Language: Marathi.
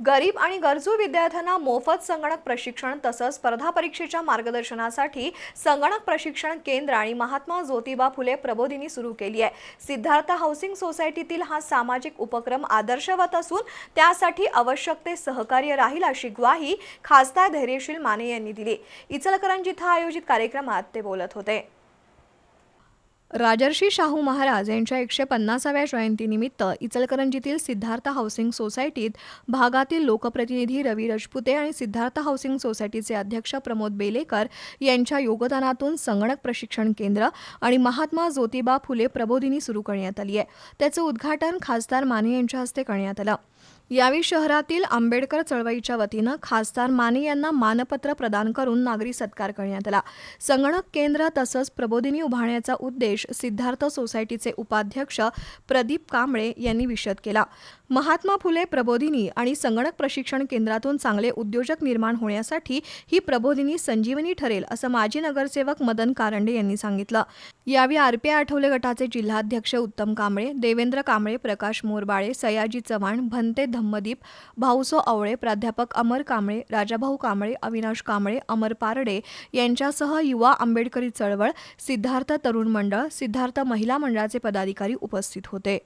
गरीब आणि गरजू विद्यार्थ्यांना मोफत संगणक प्रशिक्षण तसंच स्पर्धा परीक्षेच्या मार्गदर्शनासाठी संगणक प्रशिक्षण केंद्र आणि महात्मा ज्योतिबा फुले प्रबोधिनी सुरू केली आहे. सिद्धार्थ हाऊसिंग सोसायटीतील हा सामाजिक उपक्रम आदर्शवत असून त्यासाठी आवश्यक ते सहकार्य राहील अशी ग्वाही खासदार धैर्यशील माने यांनी दिली. इचलकरंजी इथं आयोजित कार्यक्रमात ते बोलत होते. राजर्षी शाहू महाराज यांच्या एकशे पन्नासाव्या जयंतीनिमित्त इचलकरंजीतील सिद्धार्थ हाऊसिंग सोसायटीत भागातील लोकप्रतिनिधी रवी रजपुते आणि सिद्धार्थ हाऊसिंग सोसायटीचे अध्यक्ष प्रमोद बेलेकर यांच्या योगदानातून संगणक प्रशिक्षण केंद्र आणि महात्मा ज्योतिबा फुले प्रबोधिनी सुरू करण्यात आली आहे. त्याचं उद्घाटन खासदार माने यांच्या हस्ते करण्यात आलं. यावेळी शहरातील आंबेडकर चळवळीच्या वतीनं खासदार माने यांना मानपत्र प्रदान करून नागरी सत्कार करण्यात आला. संगणक केंद्र तसंच प्रबोधिनी उभारण्याचा उद्देश सिद्धार्थ सोसायटीचे उपाध्यक्ष प्रदीप कांबळे यांनी विशद केला. महात्मा फुले प्रबोधिनी आणि संगणक प्रशिक्षण केंद्रातून चांगले उद्योजक निर्माण होण्यासाठी ही प्रबोधिनी संजीवनी ठरेल असं माजी नगरसेवक मदन कारंडे यांनी सांगितलं. यावेळी आरपीआय आठवले गटाचे जिल्हाध्यक्ष उत्तम कांबळे देवेंद्र कांबळे प्रकाश मोरबाळे सयाजी चव्हाण भंते धम्मदीप भाऊसो आवळे प्राध्यापक अमर कांबळे राजाभाऊ कांबळे अविनाश कांबळे अमर पारडे यांच्यासह युवा आंबेडकरी चळवळ सिद्धार्थ तरुण मंडळ सिद्धार्थ महिला मंडळाचे पदाधिकारी उपस्थित होते.